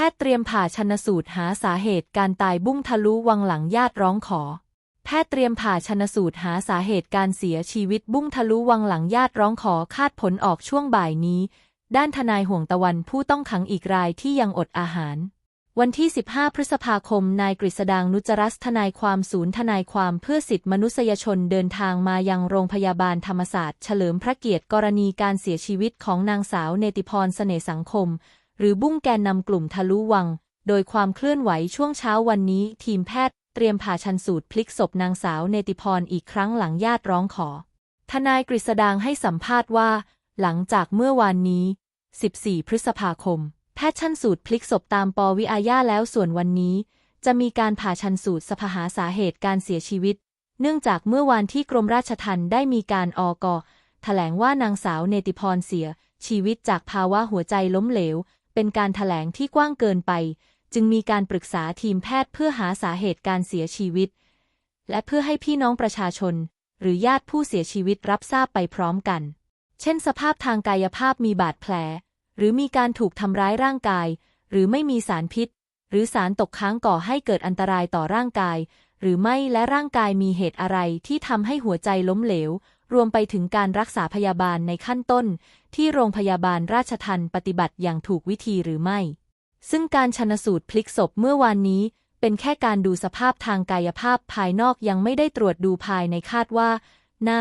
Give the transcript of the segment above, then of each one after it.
พทย์เตรียมผ่าชันสูตรหาสาเหตุการตายบุ้งทะลุวังหลังญาติร้องขอ แพทย์เตรียมผ่าชันสูตรหาสาเหตุการเสียชีวิตบุ้งทะลุวังหลังญาติร้องขอคาดผลออกช่วงบ่ายนี้ ด้านทนายห่วงตะวันผู้ต้องขังอีกรายที่ยังอดอาหาร วันที่ 15 พฤษภาคม นายกฤษดางนุจรัสทนายความศูนย์ทนายความเพื่อสิทธิมนุษยชนเดินทางมายังโรงพยาบาลธรรมศาสตร์ เฉลิมพระเกียรติกรณีการเสียชีวิตของนางสาวเนติพรเสน่สังคม หรือบุ้งแกนนำกลุ่มทะลุวัง โดยความเคลื่อนไหวช่วงเช้าวันนี้ ทีมแพทย์เตรียมผ่าชันสูตรพลิกศพนางสาวเนติพรอีกครั้งหลังญาติร้องขอ ทนายกฤษดางให้สัมภาษณ์ว่า หลังจากเมื่อวานนี้ 14 พฤษภาคม แพทย์ชันสูตรพลิกศพตามปวิอาญาแล้วส่วนวันนี้ จะมีการผ่าชันสูตรสภหาสาเหตุการเสียชีวิต เนื่องจากเมื่อวานที่กรมราชทัณฑ์ได้มีการอกอแถลงว่านางสาวเนติพรเสียชีวิตจากภาวะหัวใจล้มเหลว เป็นการแถลงที่กว้างเกินไป จึงมีการปรึกษาทีมแพทย์เพื่อหาสาเหตุการเสียชีวิต และเพื่อให้พี่น้องประชาชน หรือญาติผู้เสียชีวิตรับทราบไปพร้อมกัน เช่น สภาพทางกายภาพมีบาดแผล หรือมีการถูกทำร้ายร่างกาย หรือไม่มีสารพิษ หรือสารตกค้างก่อให้เกิดอันตรายต่อร่างกาย หรือไม่และร่างกายมีเหตุอะไรที่ทำให้หัวใจล้มเหลว รวมไปถึงการรักษาพยาบาลในขั้นต้น ที่โรงพยาบาลราชทันปฏิบัติอย่างถูกวิธีหรือไม่ ซึ่งการชนสูตรพลิกศพเมื่อวานนี้ เป็นแค่การดูสภาพทางกายภาพภายนอกยังไม่ได้ตรวจดูภายในคาดว่า น่า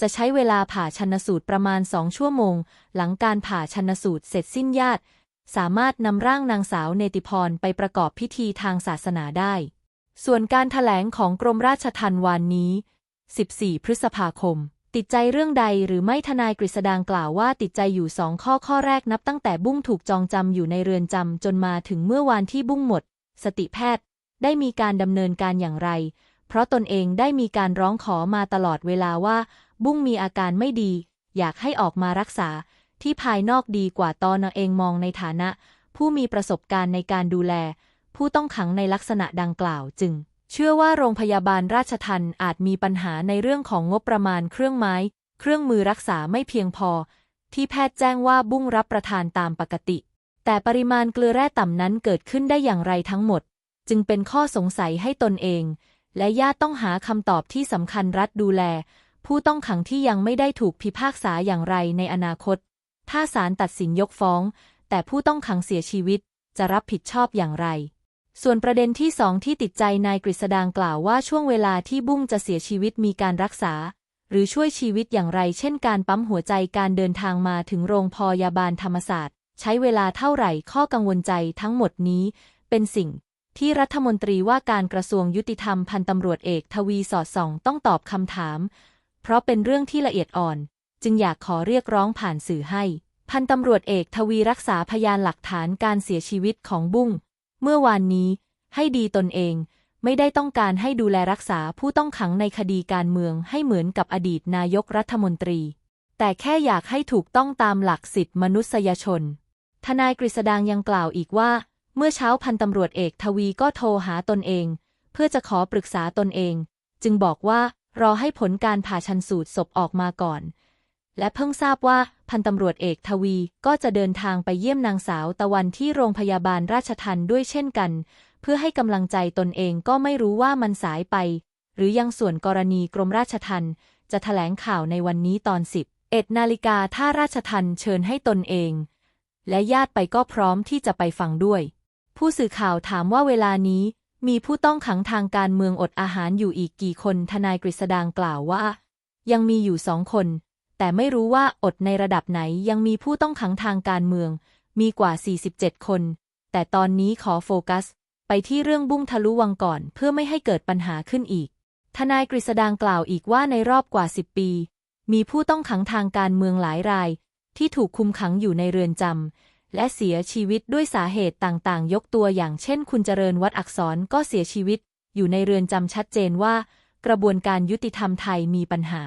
จะใช้เวลาผ่าชันสูตรประมาณสองชั่วโมง หลังการผ่าชันสูตรเสร็จสิ้นญาติ สามารถนำร่างนางสาวเนติพรไปประกอบพิธีทางศาสนาได้ ส่วนการถแถลงของกรมราชทัณฑ์วันนี้ 14 พฤษภาคม ติดใจเรื่องใดหรือไม่ทนายกฤษดางกล่าวว่าติดใจอยู่สองข้อข้อแรกนับตั้งแต่บุ้งถูกจองจำอยู่ในเรือนจำจนมาถึงเมื่อวานที่บุ้งหมด สติแพทย์ ได้มีการดำเนินการอย่างไร เพราะตนเองได้มีการร้องขอมาตลอดเวลาว่า บุ้งมีอาการไม่ดี อยากให้ออกมารักษา ที่ภายนอกดีกว่าตอนเองมองในฐานะ ผู้มีประสบการณ์ในการดูแล ผู้ต้องขังในลักษณะดังกล่าวจึง เชื่อว่าโรงพยาบาลราชทันอาจมีปัญหาในเรื่องของงบประมาณเครื่องไม้ เครื่องมือรักษาไม่เพียงพอ ที่แพทย์แจ้งว่าบุ้งรับประทานตามปกติ แต่ปริมาณเกลือแร่ต่ำนั้นเกิดขึ้นได้อย่างไรทั้งหมด จึงเป็นข้อสงสัยให้ตนเอง และญาติต้องหาคำตอบที่สำคัญรัฐดูแล ผู้ต้องขังที่ยังไม่ได้ถูกพิพากษาอย่างไรในอนาคต ถ้าศาลตัดสินยกฟ้อง แต่ผู้ต้องขังเสียชีวิตจะรับผิดชอบอย่างไร ส่วนประเด็นที่สองที่ติดใจนายกฤษดางกล่าวว่าช่วงเวลาที่บุ้งจะเสียชีวิตมีการรักษา หรือช่วยชีวิตอย่างไร เช่นการปั๊มหัวใจการเดินทางมาถึงโรงพยาบาลธรรมศาสตร์ ใช้เวลาเท่าไหร่ข้อกังวลใจทั้งหมดนี้ เป็นสิ่ง ที่รัฐมนตรีว่าการกระทรวงยุติธรรมพันตำรวจเอกทวีสอดส่องต้องตอบคำถาม เพราะเป็นเรื่องที่ละเอียดอ่อน จึงอยากขอเรียกร้องผ่านสื่อให้ พันตำรวจเอกทวีรักษาพยานหลักฐานการเสียชีวิตของบุ้ง เมื่อวานนี้ ให้ดีตนเอง ไม่ได้ต้องการให้ดูแลรักษาผู้ต้องขังในคดีการเมืองให้เหมือนกับอดีตนายกรัฐมนตรี แต่แค่อยากให้ถูกต้องตามหลักสิทธิมนุษยชน ทนายกฤษดางยังกล่าวอีกว่า เมื่อเช้าพันตำรวจเอกทวีก็โทรหาตนเอง เพื่อจะขอปรึกษาตนเอง จึงบอกว่ารอให้ผลการผ่าชันสูตรศพออกมาก่อน และเพิ่งทราบว่าพันตำรวจเอกทวีก็จะเดินทางไปเยี่ยมนางสาวตะวันที่โรงพยาบาลราชทันด้วยเช่นกัน เพื่อให้กำลังใจตนเองก็ไม่รู้ว่ามันสายไป หรือยังส่วนกรณีกรมราชทันจะแถลงข่าวในวันนี้ตอน10เอ็ดนาฬิกาถ้าราชทันเชิญให้ตนเอง และญาติไปก็พร้อมที่จะไปฟังด้วย ผู้สื่อข่าวถามว่าเวลานี้มีผู้ต้องขังทางการเมืองอดอาหารอยู่อีกกี่คนทนายกฤษดางกล่าวว่า ยังมีอยู่สองคน แต่ไม่รู้ว่าอดในระดับไหนยังมีผู้ต้องขังทางการเมือง มีกว่า 47 คน แต่ตอนนี้ขอโฟกัส ไปที่เรื่องบุ้งทะลุวังก่อนเพื่อไม่ให้เกิดปัญหาขึ้นอีก ทนายกฤษดางกล่าวอีกว่าในรอบกว่า 10 ปี มีผู้ต้องขังทางการเมืองหลายราย ที่ถูกคุมขังอยู่ในเรือนจำและเสียชีวิตด้วยสาเหตุต่างๆ ยกตัวอย่างเช่น คุณเจริญวัดอักษรก็เสียชีวิต อยู่ในเรือนจำชัดเจนว่า กระบวนการยุติธรรมไทยมีปัญหา